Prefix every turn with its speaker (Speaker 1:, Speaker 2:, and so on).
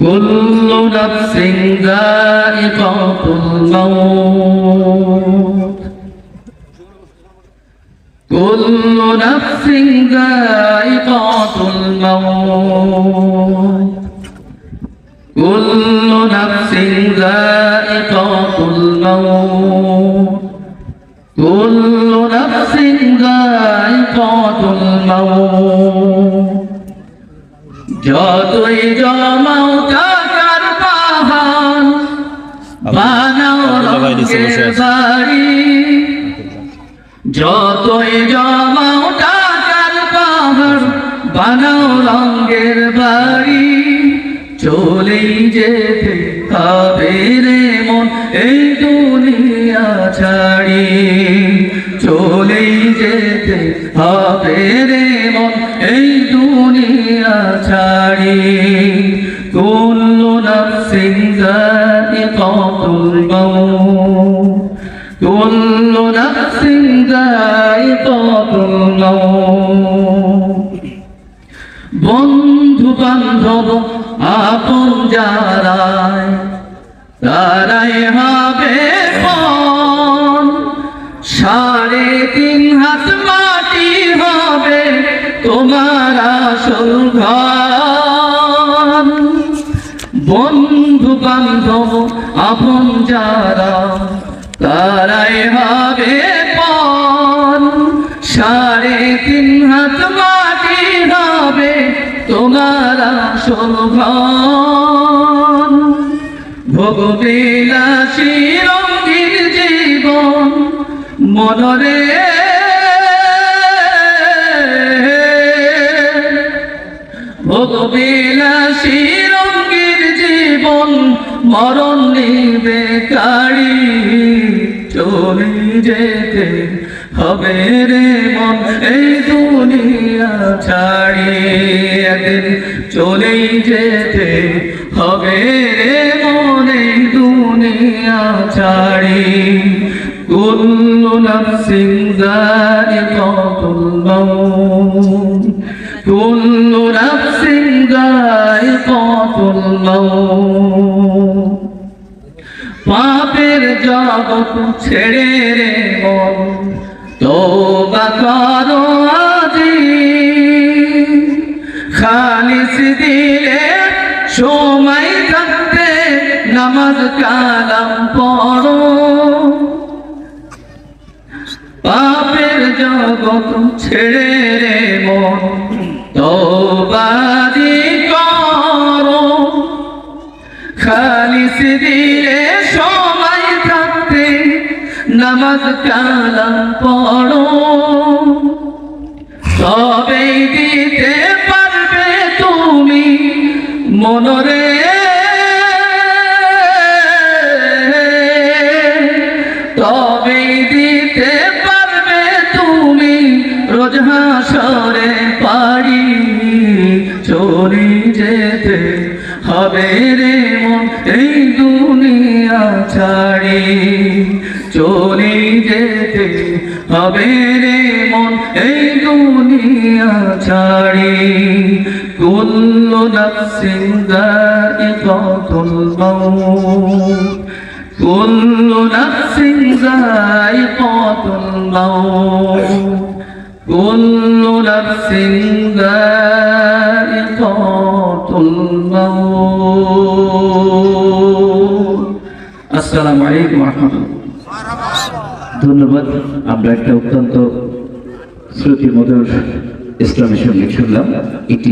Speaker 1: كل نفس ذائقة الموت كل نفس ذائقة الموت كل نفس ذائقة الموت كل نفس ذائقة الموت যতই রঙের বাড়ি, যতই জমাও টাকার পাহাড়, বানাও রঙের বাড়ি, চলেই যেতে হবে রে মন এই দুনিয়া ছাড়ি। চলেই যেতে হবে রে মন এই দুনিয়া ছাড়ি। কুল্লু নাফসিন যায়িকাতুল মাউত কুল্লু নাফসিন যায়িকাতুল মাউত বন্ধু বান্ধব আপন যারাই, তারাই হবে। সাড়ে তিন হাত মাটি হবে তোমার আসল ঘর বন্ধু বান্ধব আপন যারা তারাই হবে পণ। সাড়ে তিন হাত মাটি হবে তোমার আসল ঘর। ভোগবিলাসী জীবন মনরে। ভোগবিলাসী রঙির জীবন মরণ নিবে কাড়ি। চলে যেতে হবে রে মন এই দুনিয়া ছাড়ি একদিন চলেই যেতে হবে রে মন এই দুনিয়া ছাড়ি কুল্লু নাফসিন যায়িকাতুল মাউত কুল্লু নাফসিন যায়িকাতুল মাউত পাপের ছেড়ে রে মন। তোবা করো আজি। খালিস দিলে সময় থাকতে নামাজ কালাম পড়ো। পাপের জগৎ ছেড়ে রে মন। তোবাদি করো। খালিস দিলে থাকতে নামাজ কালাম পড়ো। তবেই দিতে পারবে তুমি মনরে। তবেই দিতে পারবে তুমি রোজ হাসরে পারি চলে যেতে হবে রে মন এই দুনিয়া ছাড়ি। চলে যেতে হবে রে মন এই দুনিয়া ছাড়ি। কুল্লু নাফসিন যায়িকাতুল মাউত। কুল্লু নাফসিন যায়িকাতুল মাউত। কুল্লু নাফসিন যায়িকাতুল মাউত। আসসালামু আলাইকুম ওয়া রাহমাতুল্লাহ।
Speaker 2: ধন্যবাদ। আমরা একটা অত্যন্ত শ্রুতি মধুর ইসলামী সংগীত শুনলাম। এটি